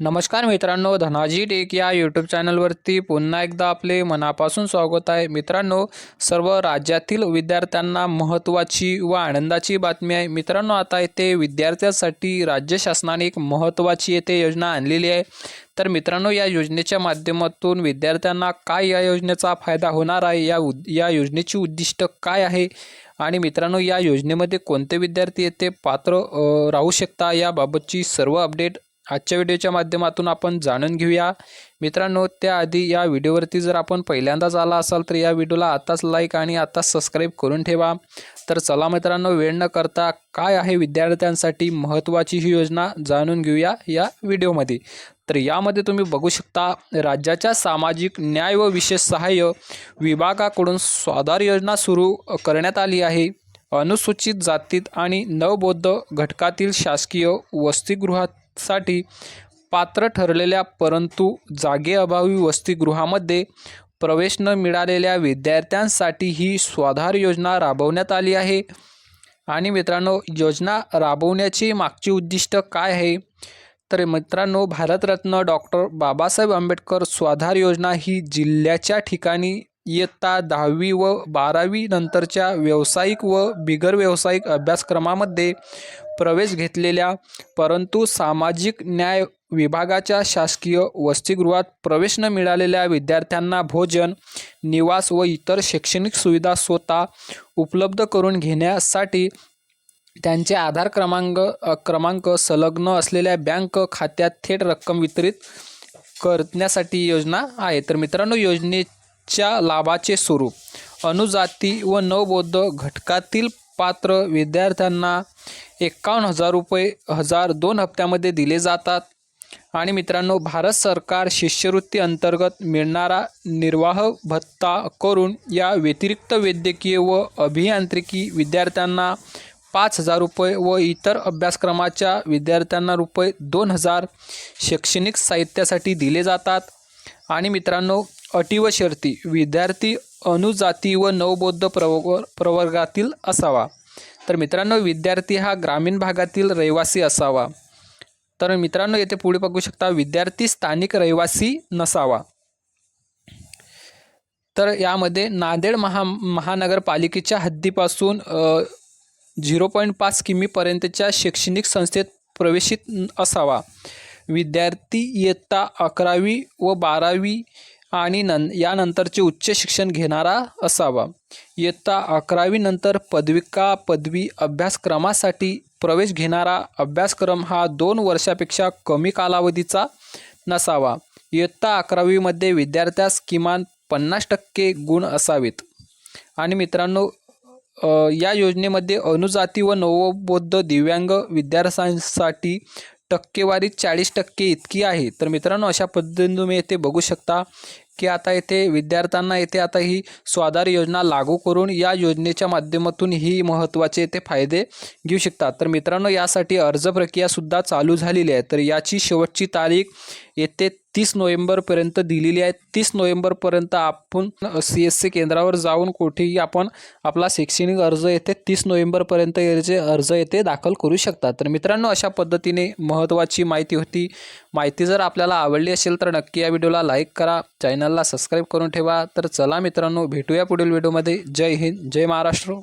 नमस्कार मित्रांनो धनाजी टेक या यूट्यूब चॅनलवरती पुन्हा एकदा आपले मनापासून स्वागत आहे. मित्रांनो सर्व राज्यातील विद्यार्थ्यांना महत्त्वाची व आनंदाची बातमी आहे. मित्रांनो आता येथे विद्यार्थ्यांसाठी राज्य शासनाने एक महत्त्वाची येथे योजना आणलेली आहे. तर मित्रांनो या योजनेच्या माध्यमातून विद्यार्थ्यांना काय या योजनेचा फायदा होणार आहे? या उद या योजनेची उद्दिष्ट काय आहे? आणि मित्रांनो या योजनेमध्ये कोणते विद्यार्थी येथे पात्र राहू शकता? याबाबतची सर्व अपडेट आजच्या व्हिडिओच्या माध्यमातून आपण जाणून घेऊया. मित्रांनो त्याआधी या व्हिडिओवरती जर आपण पहिल्यांदाच आला असाल तर या व्हिडिओला आताच लाईक आणि आताच सबस्क्राईब करून ठेवा. तर चला मित्रांनो वेळ न करता काय आहे विद्यार्थ्यांसाठी महत्त्वाची ही योजना जाणून घेऊया या व्हिडिओमध्ये. तर यामध्ये तुम्ही बघू शकता राज्याच्या सामाजिक न्याय व विशेष सहाय्य विभागाकडून स्वाधार योजना सुरू करण्यात आली आहे. अनुसूचित जातीत आणि नवबौद्ध घटकातील शासकीय वसतिगृहात साठी पात्र ठरलेल्या परंतु जागेअभावी वसतिगृहामध्ये प्रवेश न मिळालेल्या विद्यार्थ्यांसाठी ही स्वाधार योजना राबवण्यात आली आहे. आणि मित्रांनो योजना राबवण्याची मागची उद्दिष्ट काय आहे? तर मित्रांनो भारतरत्न डॉक्टर बाबासाहेब आंबेडकर स्वाधार योजना ही जिल्ह्याच्या ठिकाणी इयत्ता दहावी व बारावी नंतरच्या व्यावसायिक व बिगर व्यावसायिक अभ्यासक्रमामध्ये प्रवेश घेतलेल्या परंतु सामाजिक न्याय विभागाच्या शासकीय वसतिगृहात प्रवेश न मिळालेल्या विद्यार्थ्यांना भोजन निवास व इतर शैक्षणिक सुविधा स्वतः उपलब्ध करून घेण्यासाठी त्यांचे आधार क्रमांक क्रमांक संलग्न असलेल्या बँक खात्यात थेट रक्कम वितरित करण्यासाठी योजना आहे. तर मित्रांनो योजनेच्या लाभाचे स्वरूप. अनुजाती व नवबौद्ध घटकातील पात्र विद्यार्थ्यांना एकावन्न हजार रुपये हजार दोन हप्त्यामध्ये दिले जातात. आणि मित्रांनो भारत सरकार शिष्यवृत्ती अंतर्गत मिळणारा निर्वाह भत्ता करून या व्यतिरिक्त वैद्यकीय व अभियांत्रिकी विद्यार्थ्यांना पाच हजार रुपये व इतर अभ्यासक्रमाच्या विद्यार्थ्यांना रुपये दोन हजार शैक्षणिक साहित्यासाठी दिले जातात. आणि मित्रांनो अटी व शर्ती विद्यार्थी अनुजाती व नवबौद्ध प्रव प्रवर्गातील असावा. तर मित्रांनो विद्यार्थी हा ग्रामीण भागातील रहिवासी असावा. तर मित्रांनो येथे पुढे बघू शकता विद्यार्थी स्थानिक रहिवासी नसावा. तर यामध्ये नांदेड महा महानगरपालिकेच्या हद्दीपासून झिरो पॉईंट पाच किमीपर्यंतच्या शैक्षणिक संस्थेत प्रवेशित असावा. विद्यार्थी इयत्ता अकरावी व बारावी आणि नं यानंतरचे उच्च शिक्षण घेणारा असावा. इयत्ता अकरावीनंतर पदविका पदवी अभ्यासक्रमासाठी प्रवेश घेणारा अभ्यासक्रम हा दोन वर्षापेक्षा कमी कालावधीचा नसावा. इयत्ता अकरावीमध्ये विद्यार्थ्यास किमान पन्नास टक्के गुण असावेत. आणि मित्रांनो या योजनेमध्ये अनुजाती व नवबौद्ध दिव्यांग विद्यार्थ्यांसाठी टक्केवारी चाळीस टक्के इतकी आहे. तर मित्रांनो अशा पद्धतीने तुम्ही येथे बघू शकता की आता येथे विद्यार्थ्यांना येथे आता ही स्वाधार योजना लागू करून या योजनेच्या माध्यमातून ही महत्त्वाचे येथे फायदे घेऊ शकतात तर मित्रांनो यासाठी अर्ज प्रक्रियासुद्धा चालू झालेली आहे. तर याची शेवटची तारीख येते तीस नोव्हेंबरपर्यंत दिलेली आहे. तीस नोव्हेंबरपर्यंत आपण सी एस सी केंद्रावर जाऊन कुठेही आपण आपला शैक्षणिक अर्ज येथे तीस नोव्हेंबरपर्यंत याचे अर्ज येथे दाखल करू शकतात तर मित्रांनो अशा पद्धतीने महत्त्वाची माहिती होती. माहिती जर आपल्याला आवडली असेल तर नक्की या व्हिडिओला लाईक करा. चॅनलला सबस्क्राईब करून ठेवा. तर चला मित्रांनो भेटूया पुढील व्हिडिओमध्ये. जय हिंद जय महाराष्ट्र.